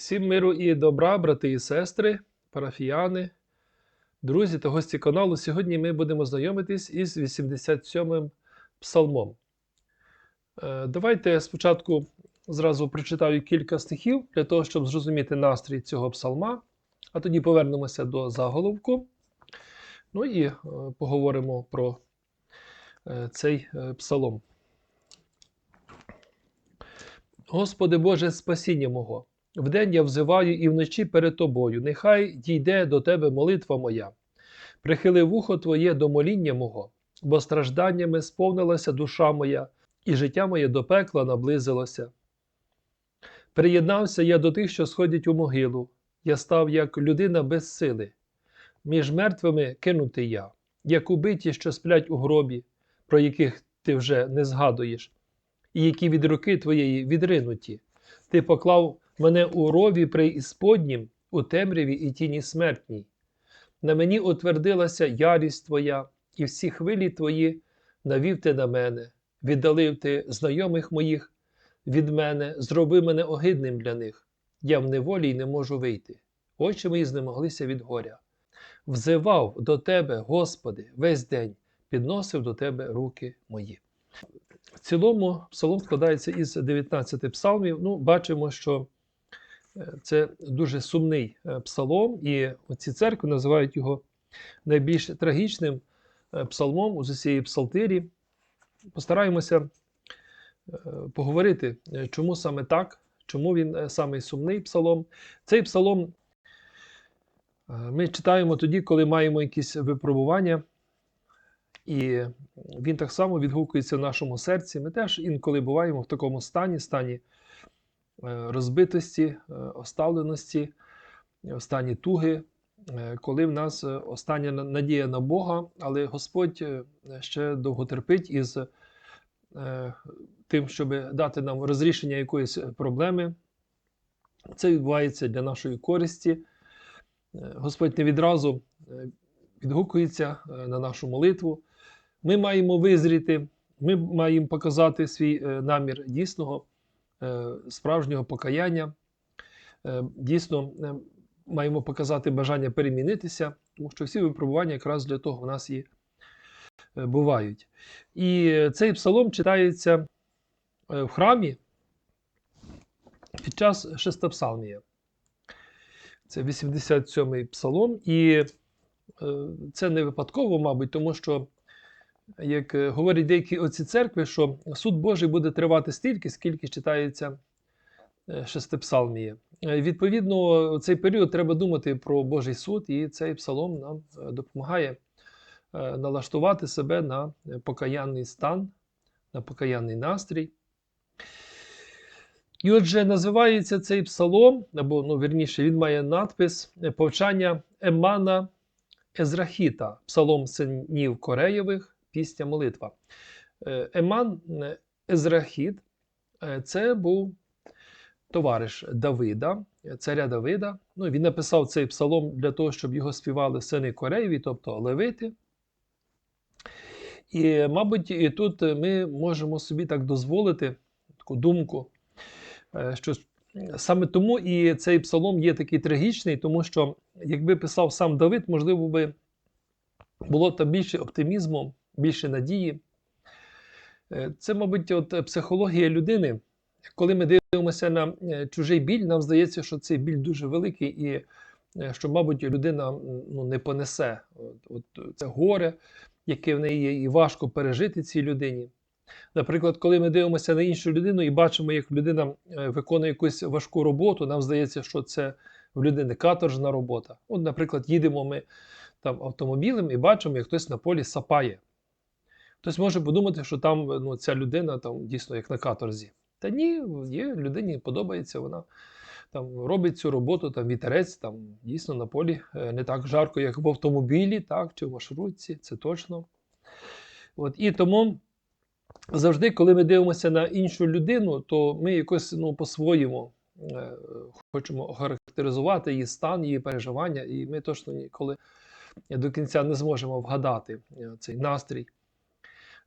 Всім миру і добра, брати і сестри, парафіяни, друзі та гості каналу. Сьогодні ми будемо знайомитись із 87-м псалмом. Е, Давайте спочатку зразу прочитаю кілька стихів для того, щоб зрозуміти настрій цього псалма, а тоді повернемося до заголовку. Ну і е, поговоримо про е, цей псалом. Господи Боже, спасіння мого, вдень я взиваю і вночі перед Тобою. Нехай дійде до Тебе молитва моя. Прихили вухо Твоє до моління мого, бо стражданнями сповнилася душа моя, і життя моє до пекла наблизилося. Приєднався я до тих, що сходять у могилу. Я став як людина без сили. Між мертвими кинутий я, як убиті, що сплять у гробі, про яких ти вже не згадуєш, і які від руки твоєї відринуті. Ти поклав мене у рові преісподнім, у темряві і тіні смертній. На мені утвердилася ярість Твоя, і всі хвилі Твої навів ти на мене, віддалив ти знайомих моїх від мене, зроби мене огидним для них. Я в неволі й не можу вийти. Очі мої знемоглися від горя. Взивав до Тебе, Господи, весь день, підносив до Тебе руки мої. В цілому псалом складається із 19 псалмів. Ну, бачимо, що це дуже сумний е, псалом, і ці церкви називають його найбільш трагічним е, псалмом з усієї псалтирі. Постараємося е, поговорити, чому саме так, чому він е, самий сумний псалом. Цей псалом ми читаємо тоді, коли маємо якісь випробування. І він так само відгукується в нашому серці. Ми теж інколи буваємо в такому стані, стані розбитості, е, оставленості, е, в стані туги, е, коли в нас е, остання надія на Бога, але Господь е, ще довго терпить із е, тим, щоб дати нам розрішення якоїсь проблеми. Це відбувається для нашої користі. Е, Господь не відразу е, відгукується е, на нашу молитву. Ми маємо визріти, ми маємо показати свій е, намір дійсного, е, справжнього покаяння. Е, Дійсно, е, маємо показати бажання перемінитися, тому що всі випробування якраз для того в нас і е, бувають. І е, цей псалом читається е, в храмі під час шестопсалмія. Це 87-й псалом, і е, це не випадково, мабуть, тому що як е, говорять деякі отці церкви, що суд Божий буде тривати стільки, скільки читається е, шестипсалмія. Е, Відповідно, в цей період треба думати про Божий суд, і цей псалом нам допомагає налаштувати себе на покаянний стан, на покаянний настрій. І отже, називається цей псалом, або, ну, вірніше, він має надпис повчання Емана Езрахіта, псалом синів Кореєвих, пісня молитва. Е, Еман е, Езрахіт е, це був товариш Давида, царя Давида. Ну, він написав цей псалом для того, щоб його співали сини Кореєві, тобто левити. І, мабуть, і тут ми можемо собі так дозволити таку думку, що саме тому і цей псалом є такий трагічний, тому що якби писав сам Давид, можливо би було там більше оптимізму, більше надії. Е, Це, мабуть, от психологія людини. Коли ми дивимося на е, чужий біль, нам здається, що цей біль дуже великий, і е, що, мабуть, людина ну, не понесе от, от це горе, яке в неї є, і важко пережити цій людині. Наприклад, коли ми дивимося на іншу людину і бачимо, як людина е, виконує якусь важку роботу, нам здається, що це в людини каторжна робота. От, наприклад, їдемо ми там автомобілем і бачимо, як хтось на полі сапає. Хтось може подумати, що там ну, ця людина там дійсно як на каторзі. Та ні, є людині подобається, вона там робить цю роботу, там вітерець, там дійсно на полі е, не так жарко, як в автомобілі, так, чи в маршрутці, це точно. От, і тому завжди, коли ми дивимося на іншу людину, то ми якось ну, по-своєму е, хочемо охарактеризувати її стан, її переживання, і ми точно ніколи до кінця не зможемо вгадати е, цей настрій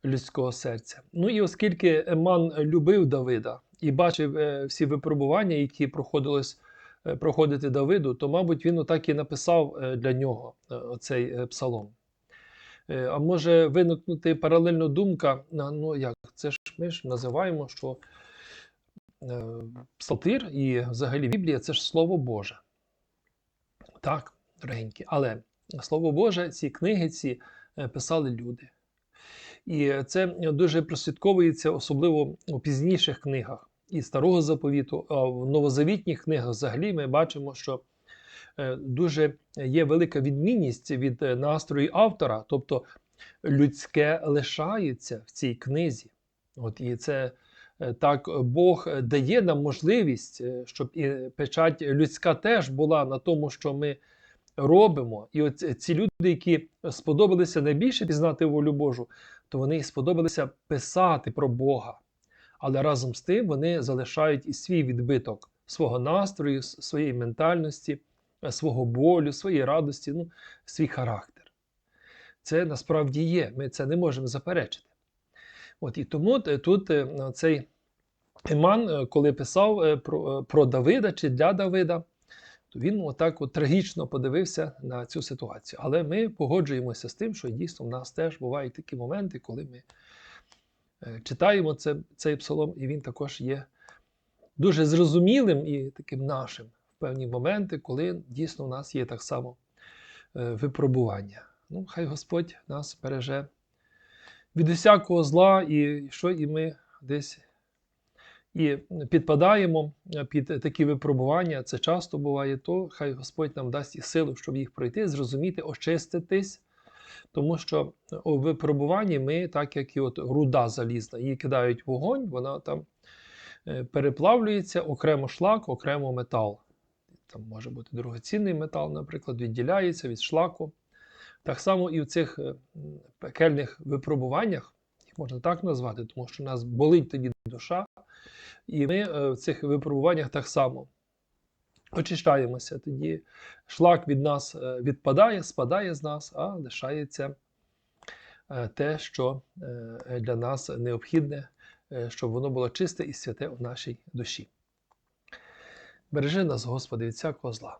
людського серця. Ну і оскільки Еман любив Давида і бачив е, всі випробування, які проходились е, проходити Давиду, то, мабуть, він отак і написав е, для нього цей псалом. А може виникнути паралельно думка, ну як, це ж ми ж називаємо, що Псалтир і взагалі Біблія це ж Слово Боже. Так, дорогенькі. Але Слово Боже, ці книги ці писали люди. І це дуже прослідковується, особливо у пізніших книгах і Старого заповіту, а в новозавітніх книгах взагалі ми бачимо, що е, дуже є велика відмінність від е, настрою автора, тобто людське лишається в цій книзі. От і це е, так Бог дає нам можливість, щоб і печать людська теж була на тому, що ми робимо. І от ці люди, які сподобалися найбільше пізнати волю Божу, то вони сподобалися писати про Бога. Але разом з тим вони залишають і свій відбиток свого настрою, своєї ментальності, е, свого болю, своєї радості, ну, свій характер. Це насправді є, ми це не можемо заперечити. От, і тому е, тут е, цей Іман, коли писав про, про Давида чи для Давида, то він отак от трагічно подивився на цю ситуацію. Але ми погоджуємося з тим, що дійсно в нас теж бувають такі моменти, коли ми е, читаємо це, цей псалом, і він також є дуже зрозумілим і таким нашим в певні моменти, коли дійсно в нас є так само е, випробування. Ну, хай Господь нас береже від усякого зла, і що і ми десь і підпадаємо під такі випробування, це часто буває, то хай Господь нам дасть і силу, щоб їх пройти, зрозуміти, очиститись. Тому що у випробуванні ми, так як і от руда залізна, її кидають в вогонь, вона там е, переплавлюється, окремо шлак, окремо метал. Там може бути дорогоцінний метал, наприклад, відділяється від шлаку. Так само і в цих е, пекельних випробуваннях, їх можна так назвати, тому що нас болить тоді душа, і ми е, в цих випробуваннях так само очищаємося. Тоді шлак від нас е, відпадає, спадає з нас, а лишається е, те, що для нас необхідне, щоб воно було чисте і святе у нашій душі. Бережи нас, Господи, від всякого зла.